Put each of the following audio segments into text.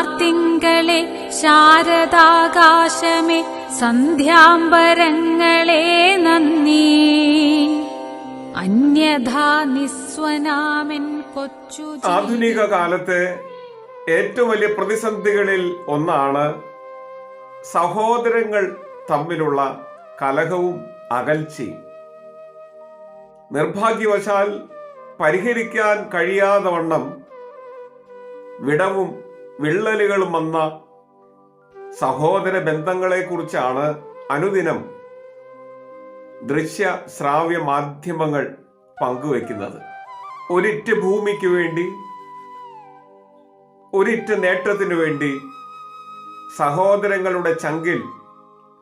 നന്ദി വാർത്തിങ്കളെ ശാരദാകാശമേ സന്ധ്യാംബരങ്ങളെ നന്ദി. അന്യഥാ നിസ്വനാമൻ കൊച്ചു ആധുനിക കാലത്തെ ഏറ്റവും വലിയ പ്രതിസന്ധികളിൽ ഒന്നാണ് സഹോദരങ്ങൾ തമ്മിലുള്ള കലഹവും അകൽച്ചയും. നിർഭാഗ്യവശാൽ പരിഹരിക്കാൻ കഴിയാതെ വണ്ണം വിടവും വിള്ളലുകളും വന്ന സഹോദര ബന്ധങ്ങളെക്കുറിച്ചാണ് അനുദിനം ദൃശ്യ ശ്രാവ്യ മാധ്യമങ്ങൾ പങ്കുവെക്കുന്നത് ഒരിറ്റ് ഭൂമിക്ക് വേണ്ടി ഒരിറ്റ് നേട്ടത്തിനു വേണ്ടി സഹോദരങ്ങളുടെ ചങ്കിൽ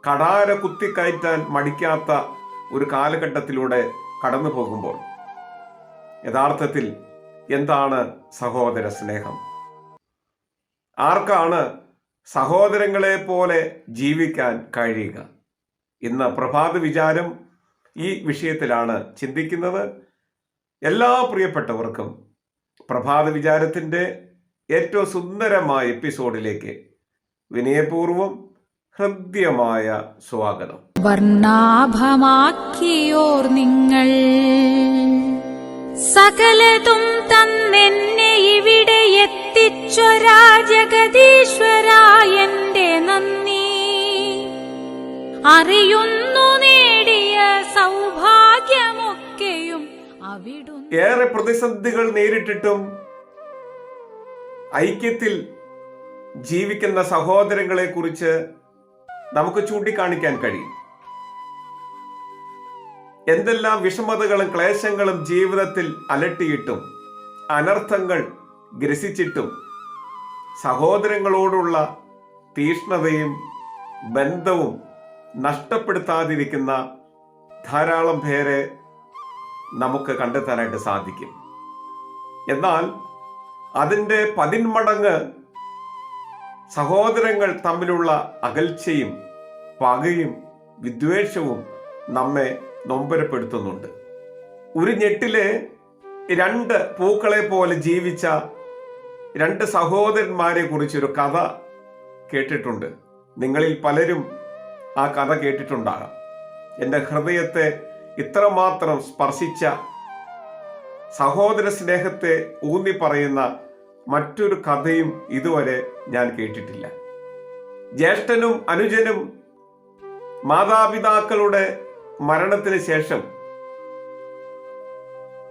കടാര കുത്തിക്കയറ്റാൻ മടിക്കാത്ത ഒരു കാലഘട്ടത്തിലൂടെ കടന്നു പോകുമ്പോൾ യഥാർത്ഥത്തിൽ എന്താണ് സഹോദര സ്നേഹം ആർക്കാണ് സഹോദരങ്ങളെ പോലെ ജീവിക്കാൻ കഴിയുക? ഇന്ന് പ്രഭാത വിചാരം ഈ വിഷയത്തിലാണ് ചിന്തിക്കുന്നത്. എല്ലാ പ്രിയപ്പെട്ടവർക്കും പ്രഭാത വിചാരത്തിന്റെ ഏറ്റവും സുന്ദരമായ എപ്പിസോഡിലേക്ക് വിനയപൂർവം ഹൃദ്യമായ സ്വാഗതം. വർണാഭമാക്കിയോർ നിങ്ങൾ. സകലതും തന്നെന്നെ ഇവിടെ എത്തിച്ചൊരാ ജഗതീശ്വരായന്റെ നന്ദി. അറിയുന്നു നേടിയ സൗഭാഗ്യമൊക്കെയും അവിടും ഏറെ പ്രതിസന്ധികൾ നേരിട്ടിട്ടും ഐക്യത്തിൽ ജീവിക്കുന്ന സഹോദരങ്ങളെ കുറിച്ച് നമുക്ക് ചൂണ്ടിക്കാണിക്കാൻ കഴിയും. എന്തെല്ലാം വിഷമതകളും ക്ലേശങ്ങളും ജീവിതത്തിൽ അലട്ടിയിട്ടും അനർത്ഥങ്ങൾ ഗ്രസിച്ചിട്ടും സഹോദരങ്ങളോടുള്ള തീഷ്ണതയും ബന്ധവും നഷ്ടപ്പെടുത്താതിരിക്കുന്ന ധാരാളം പേരെ നമുക്ക് കണ്ടെത്താനായിട്ട് സാധിക്കും. എന്നാൽ അതിന്റെ പതിന്മടങ്ങ് സഹോദരങ്ങൾ തമ്മിലുള്ള അകൽച്ചയും പകയും വിദ്വേഷവും നമ്മെ നൊമ്പരപ്പെടുത്തുന്നുണ്ട്. ഒരു ഞെട്ടിലെ രണ്ട് പൂക്കളെ പോലെ ജീവിച്ച രണ്ട് സഹോദരന്മാരെ കുറിച്ചൊരു കഥ കേട്ടിട്ടുണ്ട്. നിങ്ങളിൽ പലരും ആ കഥ കേട്ടിട്ടുണ്ടാകാം. എന്റെ ഹൃദയത്തെ ഇത്രമാത്രം സ്പർശിച്ച സഹോദര സ്നേഹത്തെ ഊന്നി പറയുന്ന മറ്റൊരു കഥയും ഇതുവരെ ഞാൻ കേട്ടിട്ടില്ല. ജ്യേഷ്ഠനും അനുജനും മാതാപിതാക്കളുടെ മരണത്തിന് ശേഷം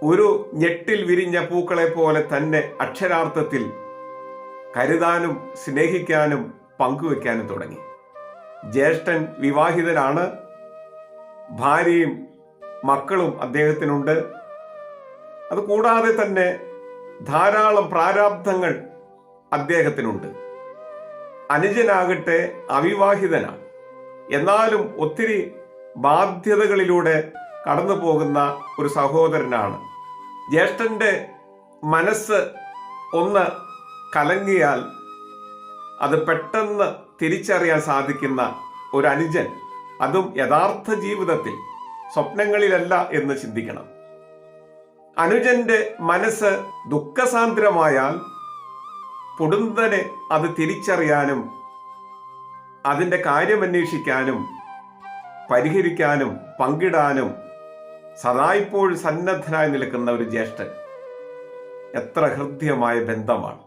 ഒരു ഞെട്ടിൽ വിരിഞ്ഞ പൂക്കളെ പോലെ തന്നെ അക്ഷരാർത്ഥത്തിൽ കരുതാനും സ്നേഹിക്കാനും പങ്കുവെക്കാനും തുടങ്ങി. ജ്യേഷ്ഠൻ വിവാഹിതനാണ്. ഭാര്യയും മക്കളും അദ്ദേഹത്തിനുണ്ട്. അതുകൂടാതെ തന്നെ ധാരാളം പ്രാരാബ്ധങ്ങൾ അദ്ദേഹത്തിനുണ്ട്. അനുജനാകട്ടെ അവിവാഹിതനാണ്. എന്നാലും ഒത്തിരി ബാധ്യതകളിലൂടെ കടന്നു പോകുന്ന ഒരു സഹോദരനാണ്. ജ്യേഷ്ഠന്റെ മനസ്സ് ഒന്ന് കലങ്ങിയാൽ അത് പെട്ടെന്ന് തിരിച്ചറിയാൻ സാധിക്കുന്ന ഒരു അനുജൻ. അതും യഥാർത്ഥ ജീവിതത്തിൽ സ്വപ്നങ്ങളിലല്ല എന്ന് ചിന്തിക്കണം. അനുജന്റെ മനസ്സ് ദുഃഖസാന്ദ്രമായാൽ പൊടുന്നനെ അത് തിരിച്ചറിയാനും അതിന്റെ കാര്യമന്വേഷിക്കാനും പരിഹരിക്കാനും പങ്കിടാനും സദായിപ്പോഴും സന്നദ്ധനായി നിൽക്കുന്ന ഒരു ജ്യേഷ്ഠൻ എത്ര ഹൃദ്യമായ ബന്ധമാണ്.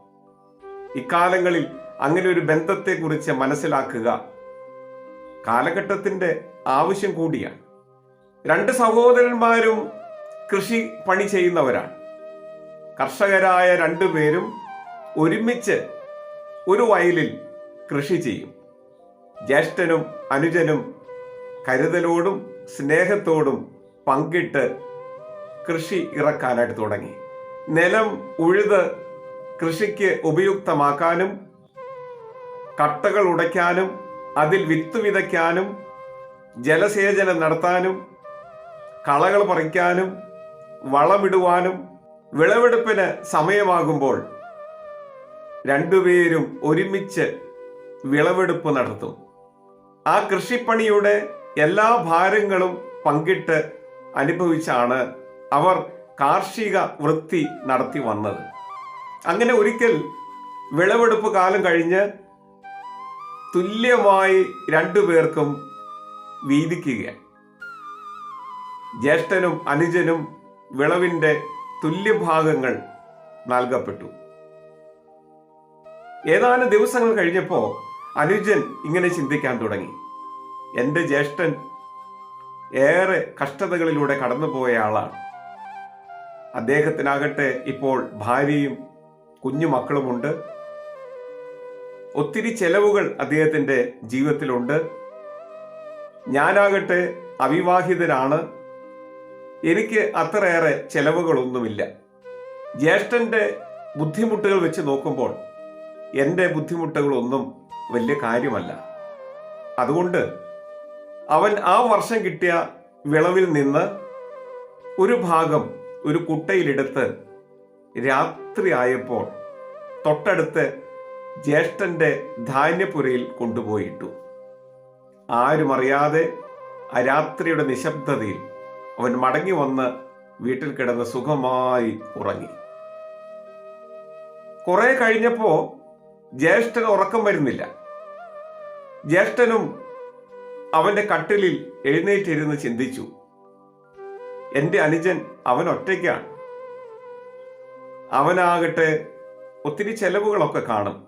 ഇക്കാലങ്ങളിൽ അങ്ങനെ ഒരു ബന്ധത്തെക്കുറിച്ച് മനസ്സിലാക്കുക കാലഘട്ടത്തിന്റെ ആവശ്യം കൂടിയാണ്. രണ്ട് സഹോദരന്മാരും കൃഷി പണി ചെയ്യുന്നവരാണ്. കർഷകരായ രണ്ടുപേരും ഒരുമിച്ച് ഒരു വയലിൽ കൃഷി ചെയ്യും. ജ്യേഷ്ഠനും അനുജനും കരുതലോടും സ്നേഹത്തോടും പങ്കിട്ട് കൃഷി ഇറക്കാനായിട്ട് തുടങ്ങി. നിലം ഉഴുത് കൃഷിക്ക് ഉപയുക്തമാക്കാനും കട്ടകൾ ഉടയ്ക്കാനും അതിൽ വിത്ത് വിതയ്ക്കാനും ജലസേചനം നടത്താനും കളകൾ പറിക്കാനും വളമിടുവാനും വിളവെടുപ്പിന് സമയമാകുമ്പോൾ രണ്ടുപേരും ഒരുമിച്ച് വിളവെടുപ്പ് നടത്തും. ആ കൃഷിപ്പണിയുടെ എല്ലാ ഭാരങ്ങളും പങ്കിട്ട് അനുഭവിച്ചാണ് അവർ കാർഷിക വൃത്തി നടത്തി വന്നത്. അങ്ങനെ ഒരിക്കൽ വിളവെടുപ്പ് കാലം കഴിഞ്ഞ് തുല്യമായി രണ്ടുപേർക്കും വീതിക്കുക ജ്യേഷ്ഠനും അനുജനും വിളവിന്റെ തുല്യഭാഗങ്ങൾ നൽകപ്പെട്ടു. ഏതാനും ദിവസങ്ങൾ കഴിഞ്ഞപ്പോൾ അനുജൻ ഇങ്ങനെ ചിന്തിക്കാൻ തുടങ്ങി. എന്റെ ജ്യേഷ്ഠൻ ഏറെ കഷ്ടതകളിലൂടെ കടന്നുപോയ ആളാണ്. അദ്ദേഹത്തിനാകട്ടെ ഇപ്പോൾ ഭാര്യയും കുഞ്ഞു മക്കളുമുണ്ട് ഒത്തിരി ചെലവുകൾ അദ്ദേഹത്തിന്റെ ജീവിതത്തിലുണ്ട്. ഞാനാകട്ടെ അവിവാഹിതനാണ്. എനിക്ക് അത്രയേറെ ചെലവുകളൊന്നുമില്ല. ജ്യേഷ്ഠന്റെ ബുദ്ധിമുട്ടുകൾ വെച്ച് നോക്കുമ്പോൾ എന്റെ ബുദ്ധിമുട്ടുകളൊന്നും വലിയ കാര്യമല്ല. അതുകൊണ്ട് അവൻ ആ വർഷം കിട്ടിയ വിളവിൽ നിന്ന് ഒരു ഭാഗം ഒരു കുട്ടയിലെടുത്ത് രാത്രിയായപ്പോൾ തൊട്ടടുത്ത് ജ്യേഷ്ഠന്റെ ധാന്യപുരയിൽ കൊണ്ടുപോയിട്ടു. ആരും അറിയാതെ ആ രാത്രിയുടെ നിശബ്ദതയിൽ അവൻ മടങ്ങി വന്ന് വീട്ടിൽ കിടന്ന് സുഖമായി ഉറങ്ങി. കുറെ കഴിഞ്ഞപ്പോ ജ്യേഷ്ഠന് ഉറക്കം വരുന്നില്ല. ജ്യേഷ്ഠനും അവന്റെ കട്ടിലിൽ എഴുന്നേറ്റിരുന്ന് ചിന്തിച്ചു. എന്റെ അനുജൻ അവൻ ഒറ്റയ്ക്കാണ്. അവനാകട്ടെ ഒത്തിരി ചെലവുകളൊക്കെ കാണും.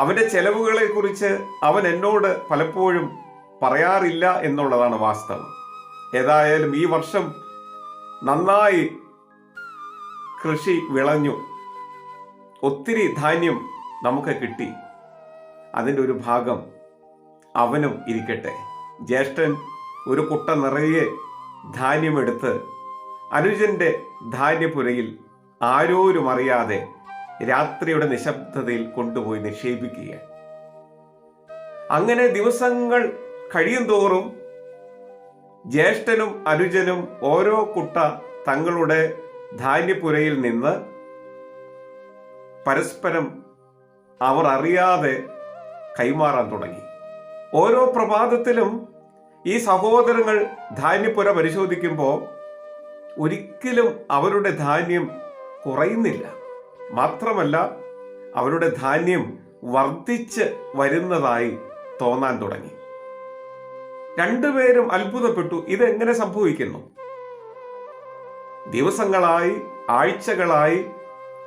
അവന്റെ ചെലവുകളെ കുറിച്ച് അവൻ എന്നോട് പലപ്പോഴും പറയാറില്ല എന്നുള്ളതാണ് വാസ്തവം. ഏതായാലും ഈ വർഷം നന്നായി കൃഷി വിളഞ്ഞു. ഒത്തിരി ധാന്യം നമുക്ക് കിട്ടി. അതിന്റെ ഒരു ഭാഗം അവനും ഇരിക്കട്ടെ. ജ്യേഷ്ഠൻ ഒരു കുട്ട നിറയെ ധാന്യമെടുത്ത് അനുജന്റെ ധാന്യപുരയിൽ ആരോരും അറിയാതെ രാത്രിയുടെ നിശബ്ദതയിൽ കൊണ്ടുപോയി നിക്ഷേപിക്കുക അങ്ങനെ ദിവസങ്ങൾ കഴിയും തോറും ജ്യേഷ്ഠനും അനുജനും ഓരോ കുട്ട തങ്ങളുടെ ധാന്യപുരയിൽ നിന്ന് പരസ്പരം അവർ അറിയാതെ കൈമാറാൻ തുടങ്ങി. ഓരോ പ്രഭാതത്തിലും ഈ സഹോദരങ്ങൾ ധാന്യപ്പുര പരിശോധിക്കുമ്പോൾ ഒരിക്കലും അവരുടെ ധാന്യം കുറയുന്നില്ല. മാത്രമല്ല അവരുടെ ധാന്യം വർദ്ധിച്ച് വരുന്നതായി തോന്നാൻ തുടങ്ങി. രണ്ടുപേരും അത്ഭുതപ്പെട്ടു. ഇതെങ്ങനെ സംഭവിക്കുന്നു? ദിവസങ്ങളായി ആഴ്ചകളായി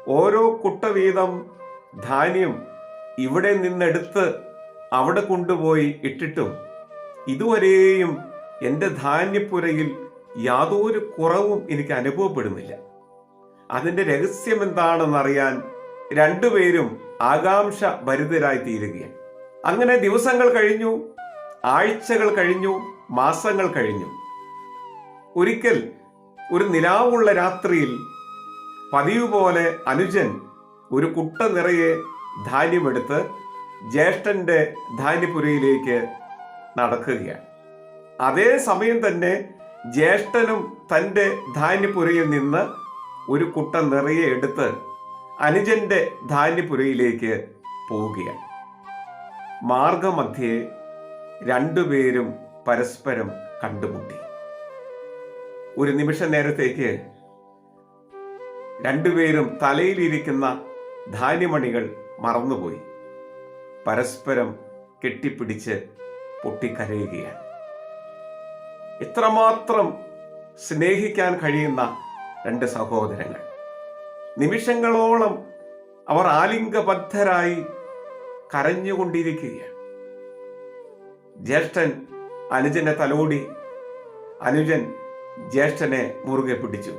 ഓരോ കുട്ട വീതം ധാന്യം ഇവിടെ നിന്നെടുത്ത് അവിടെ കൊണ്ടുപോയി ഇട്ടിട്ടും ഇതുവരെയും എന്റെ ധാന്യപ്പുരയിൽ യാതൊരു കുറവും എനിക്ക് അനുഭവപ്പെടുന്നില്ല. അതിന്റെ രഹസ്യം എന്താണെന്നറിയാൻ രണ്ടുപേരും ആകാംക്ഷ ഭരിതരായി തീരുകയാണ്. അങ്ങനെ ദിവസങ്ങൾ കഴിഞ്ഞു ആഴ്ചകൾ കഴിഞ്ഞു മാസങ്ങൾ കഴിഞ്ഞു. ഒരിക്കൽ ഒരു നിലാവുള്ള രാത്രിയിൽ പതിവ് പോലെ അനുജൻ ഒരു കുട്ട നിറയെ ധാന്യമെടുത്ത് ജ്യേഷ്ഠന്റെ ധാന്യപുരയിലേക്ക് നടക്കുകയാണ്. അതേ സമയം തന്നെ ജ്യേഷ്ഠനും തന്റെ ധാന്യപുരയിൽ നിന്ന് ഒരു കുട്ട നിറയെ എടുത്ത് അനുജന്റെ ധാന്യപുരയിലേക്ക് പോവുകയാണ്. മാർഗമധ്യേ രണ്ടുപേരും പരസ്പരം കണ്ടുമുട്ടി. ഒരു നിമിഷ നേരത്തേക്ക് രണ്ടുപേരും തലയിലിരിക്കുന്ന ധാന്യമണികൾ മറന്നുപോയി. പരസ്പരം കെട്ടിപ്പിടിച്ച് പൊട്ടിക്കരയുകയാണ്. ഇത്രമാത്രം സ്നേഹിക്കാൻ കഴിയുന്ന രണ്ട് സഹോദരങ്ങൾ. നിമിഷങ്ങളോളം അവർ ആലിംഗബദ്ധരായി കരഞ്ഞുകൊണ്ടിരിക്കുകയാണ്. ജ്യേഷ്ഠൻ അനുജനെ തലോടി അനുജൻ ജ്യേഷ്ഠനെ മുറുകെ പിടിച്ചു.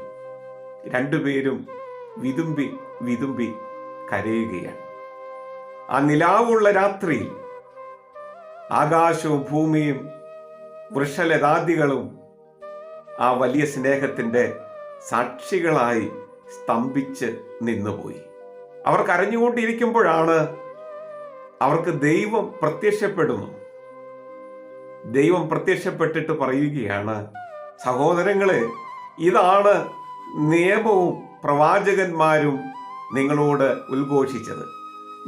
രണ്ടുപേരും വിതുമ്പി വിതുമ്പി കരയുകയാണ്. ആ നിലാവുള്ള രാത്രിയിൽ ആകാശവും ഭൂമിയും വൃക്ഷലതാദികളും ആ വലിയ സ്നേഹത്തിന്റെ സാക്ഷികളായി സ്തംഭിച്ച് നിന്നുപോയി. അവർക്ക് അറിഞ്ഞുകൊണ്ടിരിക്കുമ്പോഴാണ് അവർക്ക് ദൈവം പ്രത്യക്ഷപ്പെടുന്നു. ദൈവം പ്രത്യക്ഷപ്പെട്ടിട്ട് പറയുകയാണ് സഹോദരങ്ങളെ ഇതാണ് നിയമവും പ്രവാചകന്മാരും നിങ്ങളോട് ഉദ്ഘോഷിച്ചത്.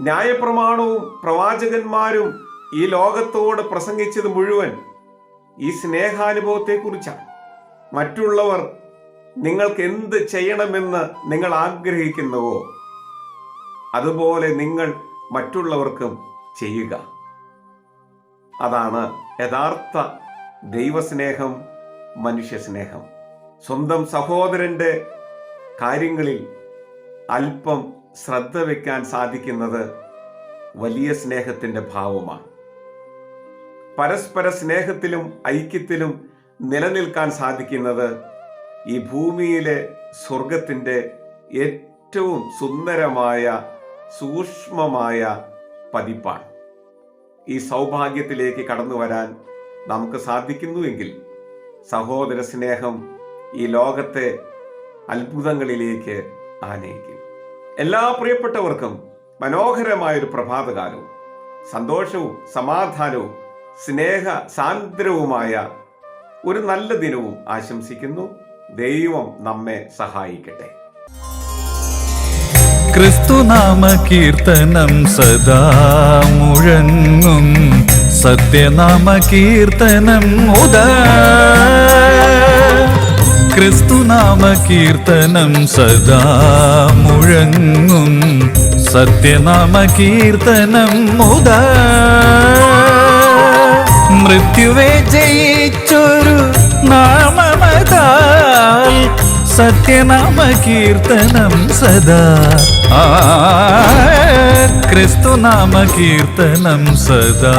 ന്യായപ്രമാണവും പ്രവാചകന്മാരും ഈ ലോകത്തോട് പ്രസംഗിച്ചത് മുഴുവൻ ഈ സ്നേഹാനുഭവത്തെക്കുറിച്ചാണ്. മറ്റുള്ളവർ നിങ്ങൾക്ക് എന്ത് ചെയ്യണമെന്ന് നിങ്ങൾ ആഗ്രഹിക്കുന്നുവോ അതുപോലെ നിങ്ങൾ മറ്റുള്ളവർക്കും ചെയ്യുക. അതാണ് യഥാർത്ഥ ദൈവസ്നേഹം മനുഷ്യസ്നേഹം. സ്വന്തം സഹോദരന്റെ കാര്യങ്ങളിൽ അല്പം ശ്രദ്ധ വയ്ക്കാൻ സാധിക്കുന്നത് വലിയ സ്നേഹത്തിന്റെ ഭാവമാണ്. പരസ്പര സ്നേഹത്തിലും ഐക്യത്തിലും നിലനിൽക്കാൻ സാധിക്കുന്നത് ഈ ഭൂമിയിലെ സ്വർഗത്തിന്റെ ഏറ്റവും സുന്ദരമായ സൂക്ഷ്മമായ പതിപ്പാണ്. ഈ സൗഭാഗ്യത്തിലേക്ക് കടന്നു വരാൻ നമുക്ക് സാധിക്കുന്നുവെങ്കിൽ സഹോദര സ്നേഹം ഈ ലോകത്തെ അത്ഭുതങ്ങളിലേക്ക് ആനയിക്കും. എല്ലാ പ്രിയപ്പെട്ടവർക്കും മനോഹരമായൊരു പ്രഭാതകാലവും. സന്തോഷവും സമാധാനവും സ്നേഹ സാന്ദ്രവുമായ ഒരു നല്ല ദിനവും ആശംസിക്കുന്നു. ദൈവം നമ്മെ സഹായിക്കട്ടെ. ക്രിസ്തുനാമ കീർത്തനം സദാ മുഴങ്ങും. സത്യനാമ കീർത്തനം ഉദ. ക്രിസ്തുനാമ കീർത്തനം സദാ മുഴങ്ങും. സത്യനാമ കീർത്തനം ഉദ. മൃത്യുവെ ജയിച്ചൊരു നാമമതാൽ സത്യനാമ കീർത്തനം സദാ. ക്രിസ്തുനാമ കീർത്തനം സദാ.